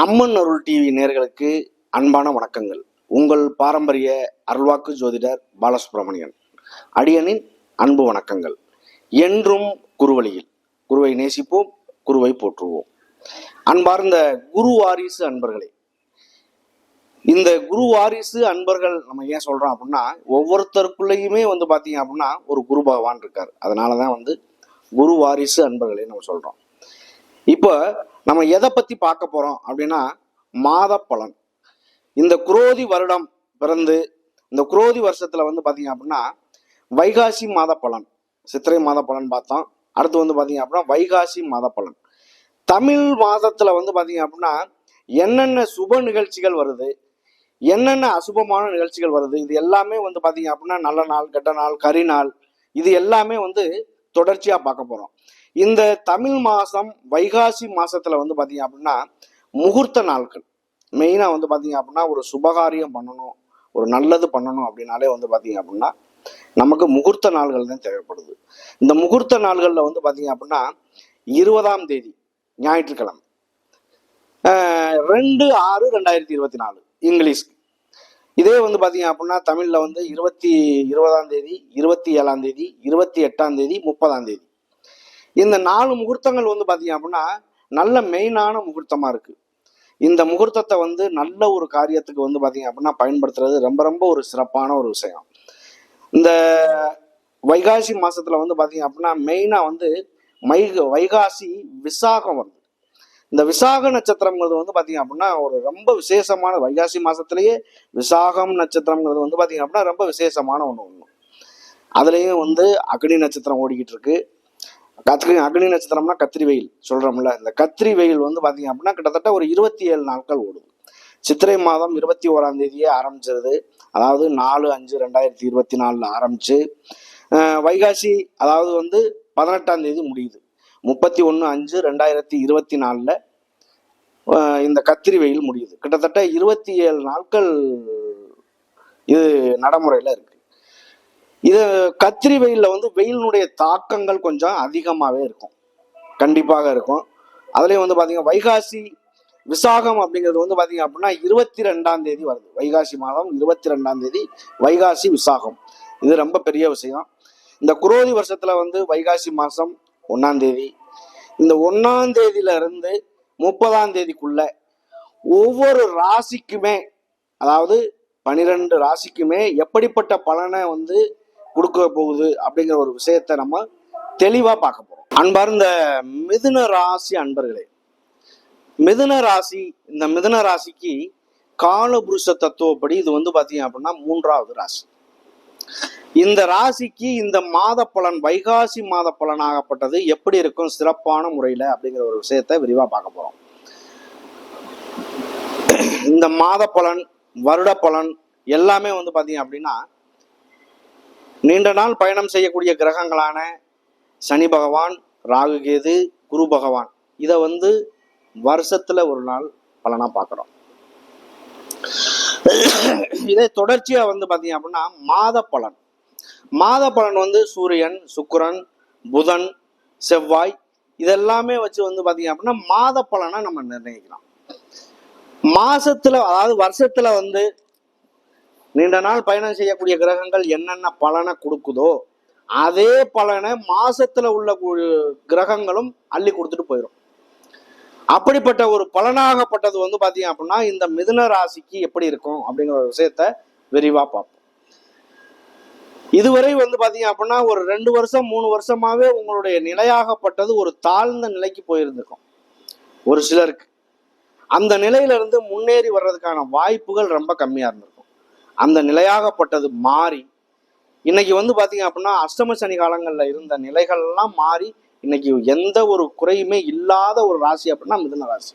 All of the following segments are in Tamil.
அம்மன் அருள் டிவி நேர்களுக்கு அன்பான வணக்கங்கள். உங்கள் பாரம்பரிய அருள்வாக்கு ஜோதிடர் பாலசுப்ரமணியன். அடியனின் அன்பு வணக்கங்கள். என்றும் குருவழியில் குருவை நேசிப்போம் குருவை போற்றுவோம். அன்பார்ந்த குரு வாரிசு அன்பர்களே இந்த குரு வாரிசு அன்பர்கள் நம்ம ஏன் சொல்றோம் அப்படின்னா ஒவ்வொருத்தருக்குள்ளேயுமே வந்து பாத்தீங்க அப்படின்னா ஒரு குரு பகவான் இருக்கார். அதனாலதான் வந்து குரு வாரிசு அன்பர்களே நம்ம சொல்றோம். இப்போ நம்ம எதை பத்தி பார்க்க போறோம் அப்படின்னா மாத பலன். இந்த குரோதி வருடம் பிறந்து இந்த குரோதி வருஷத்துல வந்து பாத்தீங்க அப்படின்னா வைகாசி மாத பலன். சித்திரை மாத பலன் பார்த்தோம். அடுத்து வந்து பாத்தீங்க அப்படின்னா வைகாசி மாத பலன். தமிழ் மாதத்துல வந்து பாத்தீங்க அப்படின்னா என்னென்ன சுப நிகழ்ச்சிகள் வருது என்னென்ன அசுபமான நிகழ்ச்சிகள் வருது இது எல்லாமே வந்து பாத்தீங்க அப்படின்னா நல்ல நாள் கெட்ட நாள் கரி நாள் இது எல்லாமே வந்து தொடர்ச்சியா பார்க்க போறோம். இந்த தமிழ் மாசம் வைகாசி மாசத்துல வந்து பாத்தீங்க அப்படின்னா முகூர்த்த நாட்கள் மெயினா வந்து பாத்தீங்க அப்படின்னா ஒரு சுபகாரியம் பண்ணணும் ஒரு நல்லது பண்ணணும் அப்படின்னாலே வந்து பாத்தீங்க அப்படின்னா நமக்கு முகூர்த்த நாள்கள் தான் தேவைப்படுது. இந்த முகூர்த்த நாள்கள்ல வந்து பாத்தீங்க அப்படின்னா இருபதாம் தேதி ஞாயிற்றுக்கிழமை. ரெண்டு ஆறு ரெண்டாயிரத்தி இருபத்தி நாலு இங்கிலீஷ்க்கு. இதே வந்து பாத்தீங்க அப்படின்னா தமிழ்ல வந்து இருபத்தி இருபதாம் தேதி இருபத்தி ஏழாம் தேதி இருபத்தி எட்டாம் தேதி முப்பதாம் தேதி. இந்த நாலு முகூர்த்தங்கள் வந்து பார்த்தீங்க அப்படின்னா நல்ல மெயினான முகூர்த்தமாக இருக்குது இந்த முகூர்த்தத்தை வந்து நல்ல ஒரு காரியத்துக்கு வந்து பார்த்தீங்க அப்படின்னா பயன்படுத்துறது ரொம்ப ரொம்ப ஒரு சிறப்பான ஒரு விஷயம். இந்த வைகாசி மாசத்துல வந்து பார்த்தீங்க அப்படின்னா மெயினாக வந்து மை வைகாசி விசாகம் வருது. இந்த விசாக நட்சத்திரங்கிறது வந்து பார்த்தீங்க அப்படின்னா ஒரு ரொம்ப விசேஷமான வைகாசி மாசத்திலேயே விசாகம் நட்சத்திரங்கிறது வந்து பார்த்தீங்க அப்படின்னா ரொம்ப விசேஷமான ஒன்று ஒன்று அதுலேயும் வந்து அக்னி நட்சத்திரம் ஓடிக்கிட்டு இருக்கு. கத்திரி அக்னி நட்சத்திரம்னா கத்திரி வெயில் சொல்றோம்ல. இந்த கத்திரி வெயில் வந்து பாத்தீங்க அப்படின்னா கிட்டத்தட்ட ஒரு இருபத்தி ஏழு நாட்கள் ஓடும். சித்திரை மாதம் இருபத்தி ஓராம் தேதியே ஆரம்பிச்சிருது. அதாவது நாலு அஞ்சு ரெண்டாயிரத்தி இருபத்தி நாலுல ஆரம்பிச்சு வைகாசி அதாவது வந்து பதினெட்டாம் தேதி முடியுது. முப்பத்தி ஒன்று அஞ்சு ரெண்டாயிரத்தி இருபத்தி நாலில் இந்த கத்திரி வெயில் முடியுது. கிட்டத்தட்ட இருபத்தி ஏழு நாட்கள் இது நடைமுறையில் இருக்கு. இது கத்திரி வெயிலில் வந்து வெயிலினுடைய தாக்கங்கள் கொஞ்சம் அதிகமாகவே இருக்கும். கண்டிப்பாக இருக்கும். அதுலேயும் வந்து பார்த்தீங்கன்னா வைகாசி விசாகம் அப்படிங்கிறது வந்து பார்த்தீங்க அப்படின்னா இருபத்தி ரெண்டாம் தேதி வருது. வைகாசி மாதம் இருபத்தி ரெண்டாம் தேதி வைகாசி விசாகம். இது ரொம்ப பெரிய விஷயம். இந்த குரோதி வருஷத்துல வந்து வைகாசி மாதம் ஒன்னாம் தேதி. இந்த ஒன்னாம் தேதியிலிருந்து முப்பதாம் தேதிக்குள்ள ஒவ்வொரு ராசிக்குமே அதாவது பனிரெண்டு ராசிக்குமே எப்படிப்பட்ட பலனை வந்து கொடுக்க போகுது அப்படிங்கிற ஒரு விஷயத்த நம்ம தெளிவாக பார்க்க போகிறோம் அன்பார்ந்த மிதுன ராசி அன்பர்களே மிதுன ராசி இந்த மிதுன ராசிக்கு காலபுருஷ தத்துவப்படி இது வந்து பார்த்தீங்க அப்படின்னா மூன்றாவது ராசி. இந்த ராசிக்கு இந்த மாத பலன் வைகாசி மாத பலனாகப்பட்டது எப்படி இருக்கும் சிறப்பான முறையில் அப்படிங்கிற ஒரு விஷயத்தை விரிவாக பார்க்க போகிறோம் இந்த மாத பலன் வருட பலன் எல்லாமே வந்து பார்த்தீங்க அப்படின்னா நீண்ட நாள் பயணம் செய்யக்கூடிய கிரகங்களான சனி பகவான் ராகு கேது குரு பகவான். இதை வந்து வருஷத்துல ஒரு நாள் பலனா பார்க்குறோம் இதே தொடர்ச்சியா வந்து பாத்தீங்க அப்படின்னா மாத பலன். மாத பலன் வந்து சூரியன் சுக்கிரன் புதன் செவ்வாய் இதெல்லாமே வச்சு வந்து பாத்தீங்க அப்படின்னா மாத பலனை நம்ம நிர்ணயிக்கலாம். மாசத்துல அதாவது வருஷத்துல வந்து நீண்ட நாள் பயணம் செய்யக்கூடிய கிரகங்கள் என்னென்ன பலனை கொடுக்குதோ அதே பலனை மாசத்துல உள்ள கு- கிரகங்களும் அள்ளி கொடுத்துட்டு போயிடும் அப்படிப்பட்ட ஒரு பலனாகப்பட்டது வந்து பாத்தீங்க அப்படின்னா இந்த மிதுன ராசிக்கு எப்படி இருக்கும் அப்படிங்கிற ஒரு விஷயத்த விரிவா பார்ப்போம். இதுவரை வந்து பாத்தீங்க அப்படின்னா ஒரு ரெண்டு வருஷம் மூணு வருஷமாவே உங்களுடைய நிலையாகப்பட்டது ஒரு தாழ்ந்த நிலைக்கு போயிருந்துக்கும் ஒரு சிலருக்கு. அந்த நிலையில இருந்து முன்னேறி வர்றதுக்கான வாய்ப்புகள் ரொம்ப கம்மியா இருந்திருக்கும். அந்த நிலையாகப்பட்டது மாறி இன்னைக்கு வந்து பாத்தீங்க அப்படின்னா அஷ்டம சனி காலங்கள்ல இருந்த நிலைகள்லாம் மாறி இன்னைக்கு எந்த ஒரு குறையுமே இல்லாத ஒரு ராசி அப்படின்னா மிதுன ராசி.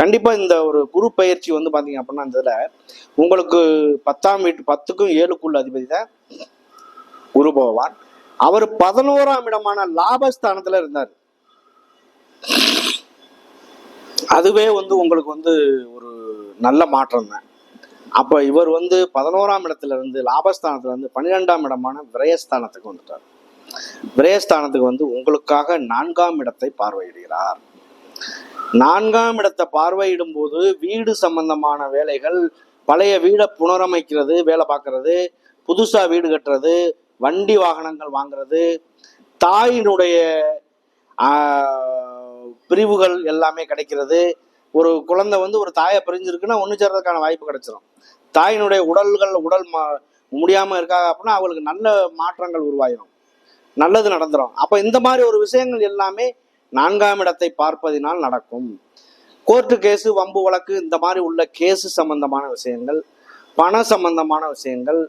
கண்டிப்பா இந்த ஒரு குரு பயிற்சி வந்து பாத்தீங்க அப்படின்னா இந்த உங்களுக்கு பத்தாம் வீட்டு பத்துக்கும் ஏழுக்குள்ள அதிபதி தான் குரு பகவான். அவர் பதினோராம் இடமான லாபஸ்தானத்துல இருந்தார். அதுவே வந்து உங்களுக்கு வந்து ஒரு நல்ல மாற்றம் தான். அப்ப இவர் வந்து பதினோராம் இடத்துல இருந்து லாபஸ்தானத்துல இருந்து பன்னிரெண்டாம் இடமான விரயஸ்தானத்துக்கு வந்துட்டார். விரயஸ்தானத்துக்கு வந்து உங்களுக்காக நான்காம் இடத்தை பார்வையிடுகிறார். நான்காம் இடத்தை பார்வையிடும் போது வீடு சம்பந்தமான வேலைகள் பழைய வீடை புனரமைக்கிறது வேலை பார்க்கறது புதுசா வீடு கட்டுறது வண்டி வாகனங்கள் வாங்குறது தாயினுடைய பிரிவுகள் எல்லாமே கிடைக்கிறது ஒரு குழந்தை வந்து ஒரு தாயை பிரிஞ்சிருக்குன்னா ஒன்று சேர்றதுக்கான வாய்ப்பு கிடைச்சிரும். தாயினுடைய உடல்கள் உடல் மா முடியாம இருக்காங்க அப்படின்னா அவங்களுக்கு நல்ல மாற்றங்கள் உருவாயிடும் நல்லது நடந்துரும். அப்ப இந்த மாதிரி ஒரு விஷயங்கள் எல்லாமே நான்காம் இடத்தை பார்ப்பதினால் நடக்கும். கோர்ட்டு கேஸு வம்பு வழக்கு இந்த மாதிரி உள்ள கேஸு சம்பந்தமான விஷயங்கள் பண சம்பந்தமான விஷயங்கள்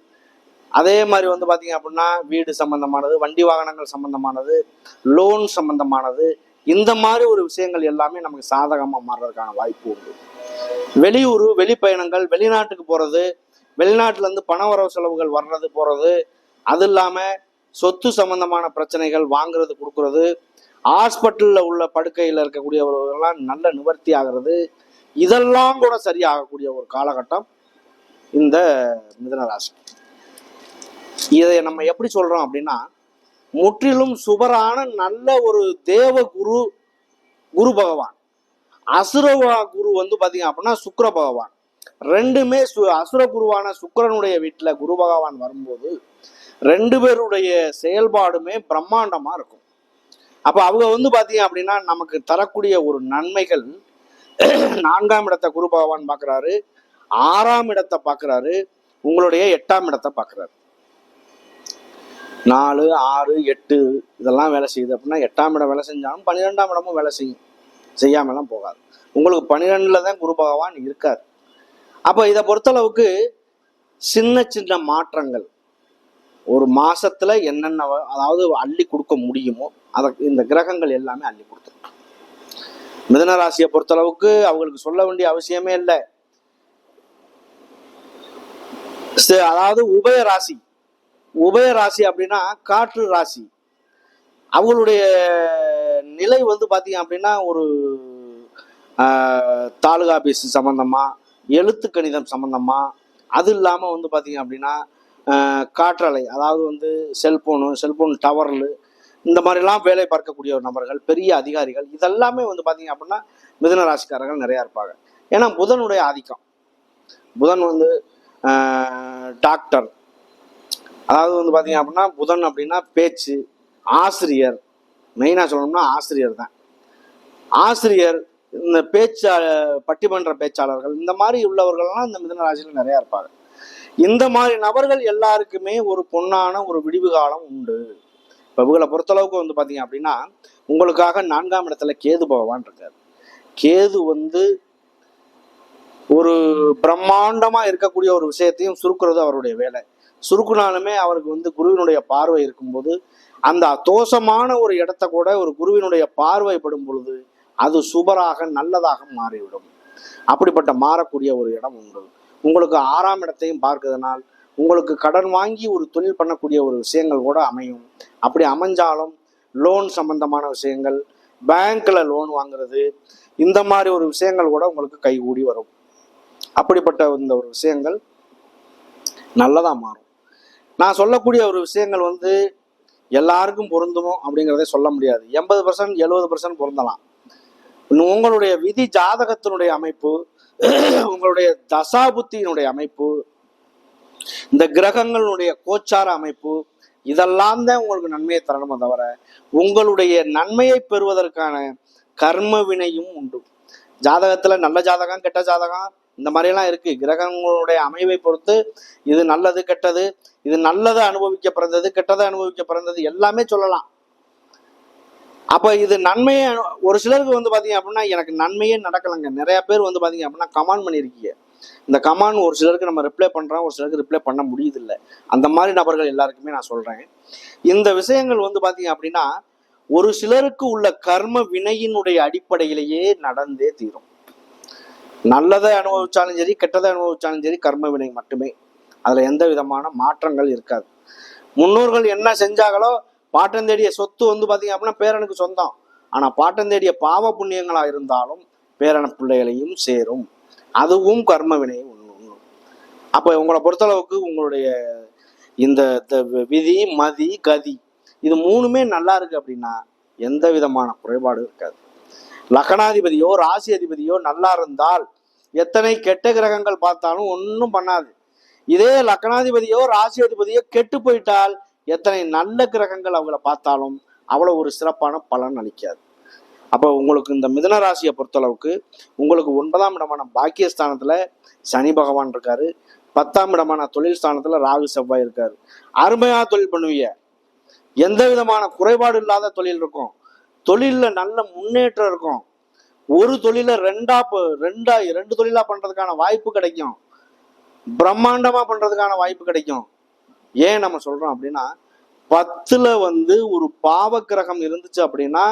அதே மாதிரி வந்து பார்த்தீங்க அப்படின்னா வீடு சம்பந்தமானது வண்டி வாகனங்கள் சம்பந்தமானது லோன் சம்பந்தமானது இந்த மாதிரி ஒரு விஷயங்கள் எல்லாமே நமக்கு சாதகமா மாறுறதுக்கான வாய்ப்பு உண்டு. வெளியூர் வெளிப்பயணங்கள் வெளிநாட்டுக்கு போறது வெளிநாட்டுல இருந்து பண வரவு செலவுகள் வர்றது போறது அது இல்லாம சொத்து சம்பந்தமான பிரச்சனைகள் வாங்குறது கொடுக்கறது ஹாஸ்பிட்டல்ல உள்ள படுக்கையில் இருக்கக்கூடியவர்கள்லாம் நல்ல நிவர்த்தி ஆகிறது இதெல்லாம் கூட சரியாகக்கூடிய ஒரு காலகட்டம் இந்த மிதனராசி. இதை நம்ம எப்படி சொல்றோம் அப்படின்னா முற்றிலும் சுபரான நல்ல ஒரு தேவ குரு குரு பகவான். அசுரவா குரு வந்து பாத்தீங்க அப்படின்னா சுக்கிர பகவான். ரெண்டுமே சு- அசுர குருவான சுக்கரனுடைய வீட்டுல குரு பகவான் வரும்போது ரெண்டு பேருடைய செயல்பாடுமே பிரம்மாண்டமா இருக்கும். அப்ப அவங்க வந்து பாத்தீங்க அப்படின்னா நமக்கு தரக்கூடிய ஒரு நன்மைகள் நான்காம் இடத்தை குரு பகவான் பார்க்கறாரு ஆறாம் இடத்தை பார்க்குறாரு உங்களுடைய எட்டாம் இடத்தை பார்க்குறாரு நாலு ஆறு எட்டு இதெல்லாம் வேலை செய்யுது அப்படின்னா எட்டாம் இடம் வேலை செஞ்சாலும் பன்னிரெண்டாம் இடமும் வேலை செய்யும். செய்யாமலாம் போகாது. உங்களுக்கு பன்னிரெண்டுல தான் குரு பகவான் இருக்கார். அப்போ இதை பொறுத்தளவுக்கு சின்ன சின்ன மாற்றங்கள். ஒரு மாசத்துல என்னென்ன அதாவது அள்ளி கொடுக்க முடியுமோ அதை இந்த கிரகங்கள் எல்லாமே அள்ளி கொடுத்துருக்கு மிதன ராசியை பொறுத்தளவுக்கு அவங்களுக்கு சொல்ல வேண்டிய அவசியமே இல்லை. அதாவது உபய ராசி. உபய ராசி அப்படின்னா காற்று ராசி. அவங்களுடைய நிலை வந்து பார்த்தீங்க அப்படின்னா ஒரு தாலுகா ஆஃபீஸ் சம்மந்தமாக எழுத்து கணிதம் சம்மந்தமாக அது இல்லாமல் வந்து பார்த்தீங்க அப்படின்னா காற்றலை அதாவது வந்து செல்போனு செல்போன் டவர்லு இந்த மாதிரிலாம் வேலை பார்க்கக்கூடிய ஒரு நபர்கள் பெரிய அதிகாரிகள் இதெல்லாமே வந்து பார்த்தீங்க அப்படின்னா மிதன ராசிக்காரர்கள் நிறையா இருப்பாங்க. ஏன்னா புதனுடைய ஆதிக்கம். புதன் வந்து டாக்டர் அதாவது வந்து பார்த்தீங்க அப்படின்னா புதன் அப்படின்னா பேச்சு ஆசிரியர். மெயினாக சொல்லணும்னா ஆசிரியர் தான். ஆசிரியர் இந்த பேச்சா பட்டிமன்ற பேச்சாளர்கள் இந்த மாதிரி உள்ளவர்கள்லாம் இந்த மிதன ராசியில் நிறையா இருப்பாங்க. இந்த மாதிரி நபர்கள் எல்லாருக்குமே ஒரு பொன்னான ஒரு விடிவு காலம் உண்டு. இப்போ இவங்களை பொறுத்தளவுக்கு வந்து பார்த்தீங்க அப்படின்னா உங்களுக்காக நான்காம் இடத்துல கேது பகவான் இருக்கார். கேது வந்து ஒரு பிரம்மாண்டமாக இருக்கக்கூடிய ஒரு விஷயத்தையும் சுருக்கிறது அவருடைய வேலை. சுருக்குனாலுமே அவருக்கு வந்து குருவினுடைய பார்வை இருக்கும்போது அந்த தோஷமான ஒரு இடத்த கூட ஒரு குருவினுடைய பார்வைப்படும் பொழுது அது சுபராக நல்லதாக மாறிவிடும். அப்படிப்பட்ட மாறக்கூடிய ஒரு இடம் உண்டு. உங்களுக்கு ஆறாம் இடத்தையும் பார்க்கிறதுனால் உங்களுக்கு கடன் வாங்கி ஒரு தொழில் பண்ணக்கூடிய ஒரு விஷயங்கள் கூட அமையும். அப்படி அமைஞ்சாலும் லோன் சம்பந்தமான விஷயங்கள் பேங்க்ல லோன் வாங்குறது இந்த மாதிரி ஒரு விஷயங்கள் கூட உங்களுக்கு கைகூடி வரும். அப்படிப்பட்ட இந்த ஒரு விஷயங்கள் நல்லதா மாறும். நான் சொல்லக்கூடிய ஒரு விஷயங்கள் வந்து எல்லாருக்கும் பொருந்துமோ அப்படிங்கிறதே சொல்ல முடியாது. எண்பது பர்சன்ட் எழுபது பர்சன்ட் பொருந்தலாம். இன்னும் உங்களுடைய விதி ஜாதகத்தினுடைய அமைப்பு உங்களுடைய தசாபுத்தியினுடைய அமைப்பு இந்த கிரகங்களுடைய கோச்சார அமைப்பு இதெல்லாம் தான் உங்களுக்கு நன்மையை தரணுமே தவிர உங்களுடைய நன்மையை பெறுவதற்கான கர்ம வினையும் உண்டு. ஜாதகத்துல நல்ல ஜாதகம் கெட்ட ஜாதகம் இந்த மாதிரியெல்லாம் இருக்கு. கிரகங்களுடைய அமைவை பொறுத்து இது நல்லது கெட்டது இது நல்லதை அனுபவிக்க பிறந்தது கெட்டதை அனுபவிக்க பிறந்தது எல்லாமே சொல்லலாம். அப்ப இது நன்மையே ஒரு சிலருக்கு வந்து பாத்தீங்க அப்படின்னா எனக்கு நன்மையே நடக்கலைங்க. நிறைய பேர் வந்து பாத்தீங்க அப்படின்னா கமாண்ட் பண்ணியிருக்கீங்க. இந்த கமாண்ட் ஒரு சிலருக்கு நம்ம ரிப்ளை பண்றோம் ஒரு சிலருக்கு ரிப்ளை பண்ண முடியுது அந்த மாதிரி நபர்கள் எல்லாருக்குமே நான் சொல்றேன். இந்த விஷயங்கள் வந்து பாத்தீங்க அப்படின்னா ஒரு சிலருக்கு உள்ள கர்ம வினையினுடைய அடிப்படையிலேயே நடந்தே தீரும். நல்லதை அனுபவிச்சாலும் சரி கெட்டதை அனுபவிச்சாலும் சரி கர்ம வினை மட்டுமே. அதுல எந்த விதமான மாற்றங்கள் இருக்காது. முன்னோர்கள் என்ன செஞ்சாங்களோ பாட்டம் தேடிய சொத்து வந்து பாத்தீங்க அப்படின்னா பேரனுக்கு சொந்தம். ஆனா பாட்டம் தேடிய பாவ புண்ணியங்களா இருந்தாலும் பேரன பிள்ளைகளையும் சேரும். அதுவும் கர்ம வினையை ஒன்று அப்ப உங்களை பொறுத்தளவுக்கு உங்களுடைய இந்த த- விதி மதி கதி இது மூணுமே நல்லா இருக்கு அப்படின்னா எந்த விதமான குறைபாடும் இருக்காது. லக்னாதிபதியோ ராசி அதிபதியோ நல்லா இருந்தால் எத்தனை கெட்ட கிரகங்கள் பார்த்தாலும் ஒன்றும் பண்ணாது. இதே லக்னாதிபதியோ ராசியாதிபதியோ கெட்டு போயிட்டால் எத்தனை நல்ல கிரகங்கள் அவங்கள பார்த்தாலும் அவ்வளோ ஒரு சிறப்பான பலன் அளிக்காது. அப்போ உங்களுக்கு இந்த மிதன ராசியை பொறுத்தளவுக்கு உங்களுக்கு ஒன்பதாம் இடமான பாக்கியஸ்தானத்துல சனி பகவான் இருக்காரு. பத்தாம் இடமான தொழில் ஸ்தானத்துல ராகு செவ்வாய் இருக்காரு. அருமையா தொழில் பண்ணுவீங்க. எந்த விதமான குறைபாடு இல்லாத தொழில் இருக்கும். தொழிலில் நல்ல முன்னேற்றம் இருக்கும். ஒரு தொழில ரெண்டா ரெண்டா ரெண்டு தொழிலா பண்றதுக்கான வாய்ப்பு கிடைக்கும். பிரம்மாண்டமா பண்றதுக்கான வாய்ப்பு கிடைக்கும். ஏன் நம்ம சொல்றோம் அப்படின்னா பத்துல வந்து ஒரு பாவ கிரகம் இருந்துச்சு அப்படின்னா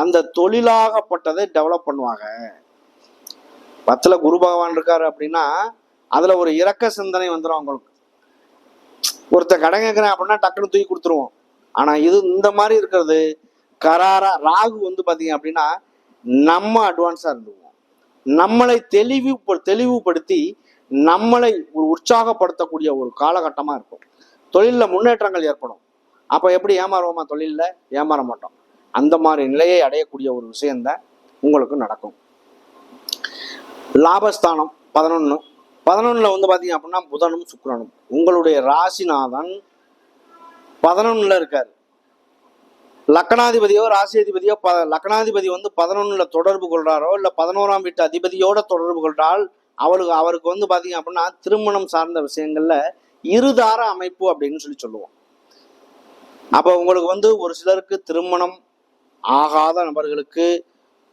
அந்த தொழிலாகப்பட்டதை டெவலப் பண்ணுவாங்க. பத்துல குரு பகவான் இருக்காரு அப்படின்னா அதுல ஒரு இரக்க சிந்தனை வந்துடும் அவங்களுக்கு. ஒருத்தர் கடன் கேட்கிறேன் அப்படின்னா டக்குன்னு தூக்கி கொடுத்துருவோம். ஆனா இது இந்த மாதிரி இருக்கிறது கராரா ராகு வந்து பாத்தீங்க அப்படின்னா நம்ம அட்வான்ஸா இருந்துவோம் நம்மளை தெளிவு தெளிவுபடுத்தி நம்மளை ஒரு உற்சாகப்படுத்தக்கூடிய ஒரு காலகட்டமாக இருக்கும். தொழிலில் முன்னேற்றங்கள் ஏற்படும். அப்போ எப்படி ஏமாறுவோமா தொழிலில்? ஏமாற மாட்டோம். அந்த மாதிரி நிலையை அடையக்கூடிய ஒரு விஷயந்தான் உங்களுக்கு நடக்கும். லாபஸ்தானம் பதினொன்று பதினொன்னில் வந்து பார்த்தீங்க அப்படின்னா புதனும் சுக்கரனும். உங்களுடைய ராசிநாதன் பதினொன்னில் இருக்கார். லக்னாதிபதியோ ராசி அதிபதியோ ப லக்னாதிபதி வந்து பதினொன்றில் தொடர்பு கொள்கிறாரோ இல்லை பதினோராம் வீட்டு அதிபதியோட தொடர்பு கொள்றால் அவளுக்கு அவருக்கு வந்து பார்த்தீங்க அப்படின்னா திருமணம் சார்ந்த விஷயங்கள்ல இருதார அமைப்பு அப்படின்னு சொல்லி சொல்லுவோம். அப்போ உங்களுக்கு வந்து ஒரு சிலருக்கு திருமணம் ஆகாத நபர்களுக்கு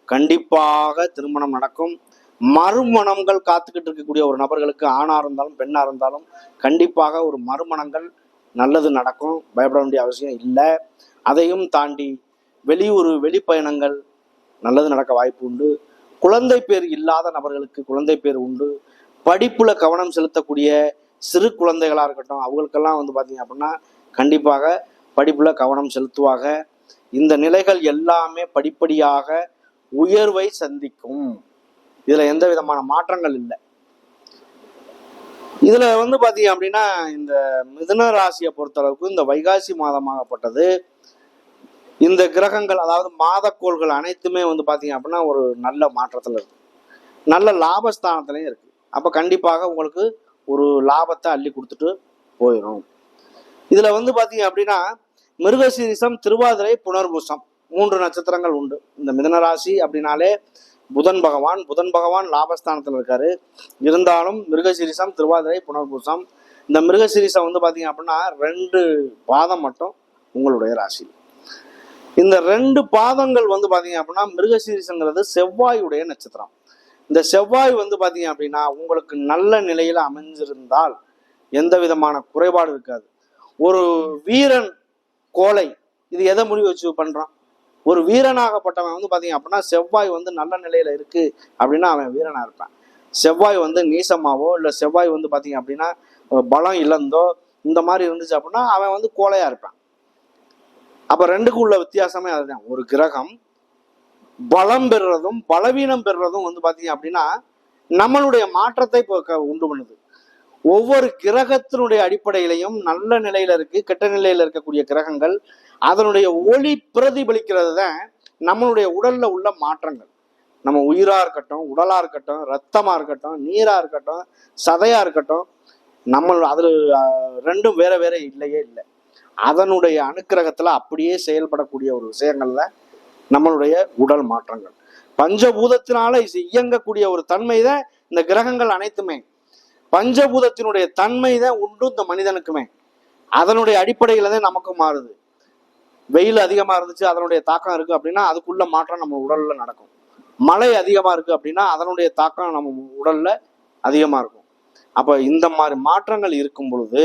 கண்டிப்பாக திருமணம் நடக்கும். மறுமணங்கள் காத்துக்கிட்டு இருக்கக்கூடிய ஒரு நபர்களுக்கு ஆணாக இருந்தாலும் பெண்ணாக இருந்தாலும் கண்டிப்பாக ஒரு மறுமணங்கள் நல்லது நடக்கும். பயப்பட வேண்டிய அவசியம் இல்லை. அதையும் தாண்டி வெளியூர் வெளிப்பயணங்கள் நல்லது நடக்க வாய்ப்பு உண்டு. குழந்தை பேர் இல்லாத நபர்களுக்கு குழந்தை பேர் உண்டு. படிப்புல கவனம் செலுத்தக்கூடிய சிறு குழந்தைகளா இருக்கட்டும் அவங்களுக்கெல்லாம் வந்து பாத்தீங்க அப்படின்னா கண்டிப்பாக படிப்புல கவனம் செலுத்துவாங்க. இந்த நிலைகள் எல்லாமே படிப்படியாக உயர்வை சந்திக்கும். இதுல எந்த விதமான மாற்றங்கள் இல்லை. இதுல வந்து பாத்தீங்க அப்படின்னா இந்த மிதுன ராசியை பொறுத்தளவுக்கு இந்த வைகாசி மாதமாகப்பட்டது. இந்த கிரகங்கள் அதாவது மாதக்கோள்கள் அனைத்துமே வந்து பார்த்தீங்க அப்படின்னா ஒரு நல்ல மாற்றத்தில் இருக்கு. நல்ல லாபஸ்தானத்துலையும் இருக்கு. அப்போ கண்டிப்பாக உங்களுக்கு ஒரு லாபத்தை அள்ளி கொடுத்துட்டு போயிடும் இதில் வந்து பார்த்தீங்க அப்படின்னா மிருகசீரிசம் திருவாதிரை புனர்பூசம் மூன்று நட்சத்திரங்கள் உண்டு. இந்த மிதன ராசி அப்படின்னாலே புதன் பகவான் புதன் பகவான் லாபஸ்தானத்தில் இருக்காரு. இருந்தாலும் மிருகசீரிசம் திருவாதிரை புனர்பூசம் இந்த மிருகசீரிசம் வந்து பார்த்தீங்க அப்படின்னா ரெண்டு பாதம் மட்டும் உங்களுடைய ராசி இந்த ரெண்டு பாதங்கள் வந்து பாத்தீங்க அப்படின்னா மிருகசீரிசங்கிறது செவ்வாயுடைய நட்சத்திரம். இந்த செவ்வாய் வந்து பாத்தீங்க அப்படின்னா உங்களுக்கு நல்ல நிலையில அமைஞ்சிருந்தால் எந்த விதமான குறைபாடு இருக்காது. ஒரு வீரன் கோலை இது எதை முடிவு வச்சு பண்றான்? ஒரு வீரனாகப்பட்டவன் வந்து பாத்தீங்க அப்படின்னா செவ்வாய் வந்து நல்ல நிலையில இருக்கு அப்படின்னா அவன் வீரனா இருப்பான். செவ்வாய் வந்து நீசமாவோ இல்ல செவ்வாய் வந்து பாத்தீங்க அப்படின்னா பலம் இழந்தோ இந்த மாதிரி இருந்துச்சு அப்படின்னா அவன் வந்து கோலையா இருப்பான். அப்ப ரெண்டுக்கும் உள்ள வித்தியாசமே அதுதான். ஒரு கிரகம் பலம் பெறுறதும் பலவீனம் பெறுறதும் வந்து பாத்தீங்க அப்படின்னா நம்மளுடைய மாற்றத்தை உண்டு பண்ணுது. ஒவ்வொரு கிரகத்தினுடைய அடிப்படையிலையும் நல்ல நிலையில இருக்கு கெட்ட நிலையில இருக்கக்கூடிய கிரகங்கள் அதனுடைய ஒளி பிரதிபலிக்கிறது தான் நம்மளுடைய உடல்ல உள்ள மாற்றங்கள். நம்ம உயிரா இருக்கட்டும் உடலா இருக்கட்டும் ரத்தமா இருக்கட்டும் நீரா இருக்கட்டும் சதையா இருக்கட்டும் நம்ம அதில் ரெண்டும் வேற வேற இல்லையே இல்லை. அதனுடைய அனுக்கிரகத்துல அப்படியே செயல்படக்கூடிய ஒரு விஷயங்கள்ல நம்மளுடைய உடல் மாற்றங்கள். பஞ்சபூதத்தினால இயங்கக்கூடிய ஒரு தன்மை தான் இந்த கிரகங்கள் அனைத்துமே. பஞ்சபூதத்தினுடைய தன்மை தான் உண்டு இந்த மனிதனுக்குமே. அதனுடைய அடிப்படையில தான் நமக்கு மாறுது. வெயில் அதிகமா இருந்துச்சு அதனுடைய தாக்கம் இருக்கு அப்படின்னா அதுக்குள்ள மாற்றம் நம்ம உடல்ல நடக்கும். மழை அதிகமா இருக்கு அப்படின்னா அதனுடைய தாக்கம் நம்ம உடல்ல அதிகமா இருக்கும். அப்ப இந்த மாதிரி மாற்றங்கள் இருக்கும் பொழுது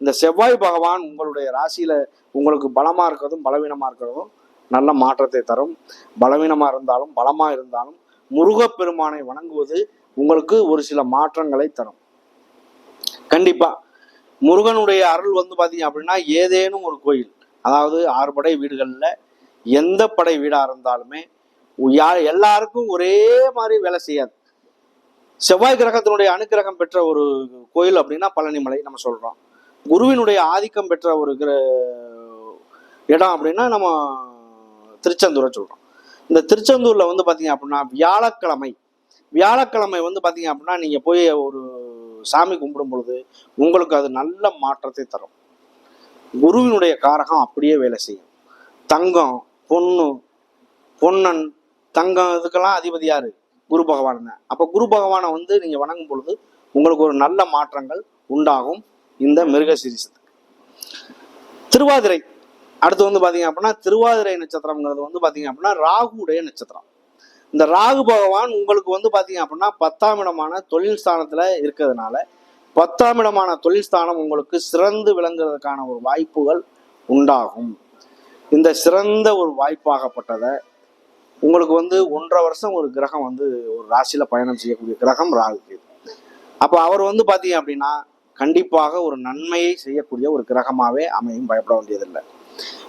இந்த செவ்வாய் பகவான் உங்களுடைய ராசியில உங்களுக்கு பலமா இருக்கிறதும் பலவீனமா இருக்கிறதும் நல்ல மாற்றத்தை தரும். பலவீனமா இருந்தாலும் பலமா இருந்தாலும் முருகப்பெருமானை வணங்குவது உங்களுக்கு ஒரு சில மாற்றங்களை தரும். கண்டிப்பா முருகனுடைய அருள் வந்து பாத்தீங்க அப்படின்னா ஏதேனும் ஒரு கோயில் அதாவது ஆறு படை வீடுகள்ல எந்த படை வீடா இருந்தாலுமே எல்லாருக்கும் ஒரே மாதிரி வேலை செய்யாது. செவ்வாய் கிரகத்தினுடைய அனுக்கிரகம் பெற்ற ஒரு கோயில் அப்படின்னா பழனிமலை நம்ம சொல்றோம். குருவினுடைய ஆதிக்கம் பெற்ற ஒரு இடம் அப்படின்னா நம்ம திருச்செந்தூரை சொல்றோம். இந்த திருச்செந்தூர்ல வந்து பாத்தீங்க அப்படின்னா வியாழக்கிழமை. வியாழக்கிழமை வந்து பாத்தீங்க அப்படின்னா நீங்க போய் ஒரு சாமி கும்பிடும் பொழுது உங்களுக்கு அது நல்ல மாற்றத்தை தரும். குருவினுடைய காரகம் அப்படியே வேலை செய்யும். தங்கம் பொண்ணு பொன்னன் தங்கம் இதுக்கெல்லாம் அதிபதி யாரு? குரு பகவான் தான். அப்போ குரு பகவானை வந்து நீங்க வணங்கும் பொழுது உங்களுக்கு ஒரு நல்ல மாற்றங்கள் உண்டாகும். இந்த மிருகசீரிசத்துக்கு திருவாதிரை. அடுத்து வந்து பாத்தீங்க அப்படின்னா திருவாதிரை நட்சத்திரம்ங்கிறது வந்து பாத்தீங்க அப்படின்னா ராகுடைய நட்சத்திரம். இந்த ராகு பகவான் உங்களுக்கு வந்து பாத்தீங்க அப்படின்னா பத்தாம் இடமான தொழில் ஸ்தானத்துல இருக்கிறதுனால பத்தாம் இடமான தொழில் ஸ்தானம் உங்களுக்கு சிறந்து விளங்குறதுக்கான ஒரு வாய்ப்புகள் உண்டாகும். இந்த சிறந்த ஒரு வாய்ப்பாகப்பட்டதை உங்களுக்கு வந்து ஒன்றரை வருஷம் ஒரு கிரகம் வந்து ஒரு ராசியில பயணம் செய்யக்கூடிய கிரகம் ராகு கேது. அப்போ அவர் வந்து பாத்தீங்க அப்படின்னா கண்டிப்பாக ஒரு நன்மையை செய்யக்கூடிய ஒரு கிரகமாகவே அமையும். பயப்பட வேண்டியதில்லை.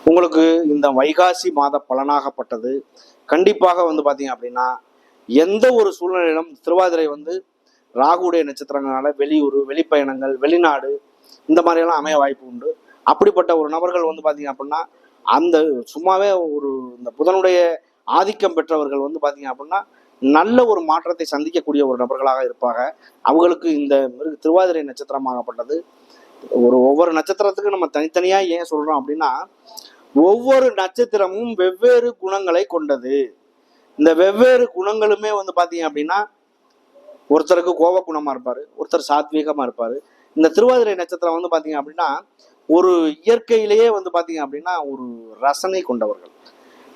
உங்களுக்கு இந்த வைகாசி மாத பலனாகப்பட்டது. கண்டிப்பாக வந்து பார்த்தீங்க அப்படின்னா எந்த ஒரு சூழ்நிலையிலும் திருவாதிரை வந்து ராகுடைய நட்சத்திரங்களால வெளியூர் வெளிப்பயணங்கள் வெளிநாடு இந்த மாதிரியெல்லாம் அமைய வாய்ப்பு உண்டு. அப்படிப்பட்ட ஒரு நபர்கள் வந்து பார்த்தீங்க அப்படின்னா அந்த சும்மாவே ஒரு இந்த புதனுடைய ஆதிக்கம் பெற்றவர்கள் வந்து பார்த்தீங்க அப்படின்னா நல்ல ஒரு மாற்றத்தை சந்திக்கக்கூடிய ஒரு நபர்களாக இருப்பாங்க. அவங்களுக்கு இந்த மிருக திருவாதிரை நட்சத்திரமாகப்பட்டது ஒரு ஒவ்வொரு நட்சத்திரத்துக்கும் நம்ம தனித்தனியா ஏன் சொல்றோம் அப்படின்னா ஒவ்வொரு நட்சத்திரமும் வெவ்வேறு குணங்களை கொண்டது. இந்த வெவ்வேறு குணங்களுமே வந்து பாத்தீங்க அப்படின்னா ஒருத்தருக்கு கோப குணமா இருப்பாரு ஒருத்தர் சாத்வீகமா இருப்பாரு. இந்த திருவாதிரை நட்சத்திரம் வந்து பாத்தீங்க அப்படின்னா ஒரு இயற்கையிலேயே வந்து பாத்தீங்க அப்படின்னா ஒரு ரசனை கொண்டவர்கள்.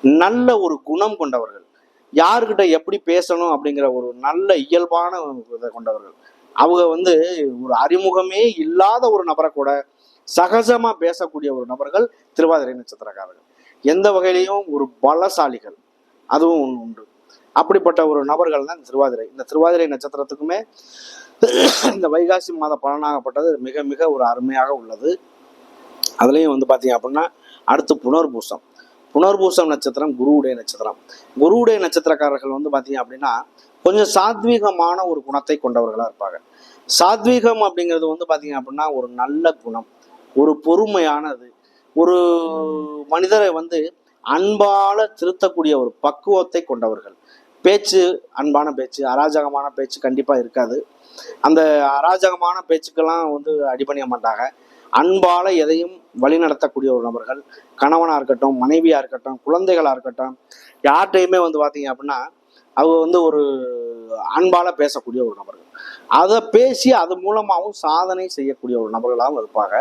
நல்ல ஒரு குணம் கொண்டவர்கள். யாருக்கிட்ட எப்படி பேசணும் அப்படிங்கிற ஒரு நல்ல இயல்பான இதை கொண்டவர்கள். அவங்க வந்து ஒரு அறிமுகமே இல்லாத ஒரு நபரை கூட சகஜமா பேசக்கூடிய ஒரு நபர்கள் திருவாதிரை நட்சத்திரக்காரர்கள். எந்த வகையிலையும் ஒரு பலசாலிகள் அதுவும் ஒன்று உண்டு. அப்படிப்பட்ட ஒரு நபர்கள் தான் திருவாதிரை. இந்த திருவாதிரை நட்சத்திரத்துக்குமே இந்த வைகாசி மாத பலனாகப்பட்டது மிக மிக ஒரு அருமையாக உள்ளது. அதுலேயும் வந்து பார்த்தீங்க அப்படின்னா அடுத்து புனர்பூசம். புனர்பூசம் நட்சத்திரம் குருவுடைய நட்சத்திரம். குருவுடைய நட்சத்திரக்காரர்கள் வந்து பார்த்தீங்க அப்படின்னா கொஞ்சம் சாத்வீகமான ஒரு குணத்தை கொண்டவர்களாக இருப்பாங்க. சாத்வீகம் அப்படிங்கிறது வந்து பார்த்தீங்க அப்படின்னா ஒரு நல்ல குணம் ஒரு பொறுமையானது ஒரு மனிதரை வந்து அன்பால திருத்தக்கூடிய ஒரு பக்குவத்தை கொண்டவர்கள். பேச்சு அன்பான பேச்சு அராஜகமான பேச்சு கண்டிப்பாக இருக்காது. அந்த அராஜகமான பேச்சுக்கெல்லாம் வந்து அடிபணிய மாட்டாங்க. அன்பால எதையும் வழிநடத்தக்கூடிய ஒரு நபர்கள் கணவனா இருக்கட்டும் மனைவியா இருக்கட்டும் குழந்தைகளா இருக்கட்டும் யார்கிட்டையுமே வந்து பாத்தீங்க அப்படின்னா அவங்க வந்து ஒரு அன்பால பேசக்கூடிய ஒரு நபர்கள். அதை பேசி அது மூலமாகவும் சாதனை செய்யக்கூடிய ஒரு நபர்களாகவும் இருப்பாங்க.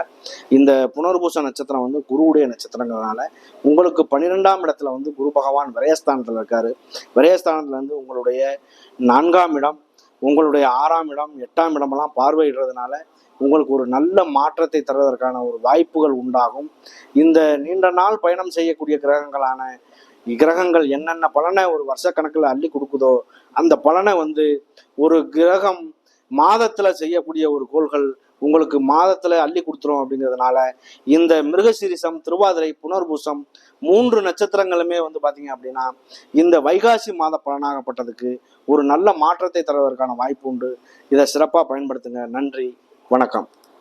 இந்த புனர்பூச நட்சத்திரம் வந்து குருவுடைய நட்சத்திரங்கிறதுனால உங்களுக்கு பன்னிரெண்டாம் இடத்துல வந்து குரு பகவான் விரயஸ்தானத்தில் இருக்காரு. விரயஸ்தானத்துல இருந்து உங்களுடைய நான்காம் இடம் உங்களுடைய ஆறாம் இடம் எட்டாம் இடமெல்லாம் பார்வையிடுறதுனால உங்களுக்கு ஒரு நல்ல மாற்றத்தை தருவதற்கான ஒரு வாய்ப்புகள் உண்டாகும். இந்த நீண்ட நாள் பயணம் செய்யக்கூடிய கிரகங்களான கிரகங்கள் என்னென்ன பலனை ஒரு வருஷக்கணக்கில் அள்ளி கொடுக்குதோ அந்த பலனை வந்து ஒரு கிரகம் மாதத்தில் செய்யக்கூடிய ஒரு கோள்கள் உங்களுக்கு மாதத்துல அள்ளி கொடுத்துரும் அப்படிங்கிறதுனால இந்த மிருகசீரிசம் திருவாதிரை புனர்பூசம் மூன்று நட்சத்திரங்களுமே வந்து பாத்தீங்க அப்படின்னா இந்த வைகாசி மாத பலனாகப்பட்டதுக்கு ஒரு நல்ல மாற்றத்தை தருவதற்கான வாய்ப்பு உண்டு. இதை சிறப்பாக பயன்படுத்துங்க. நன்றி. வணக்கம்.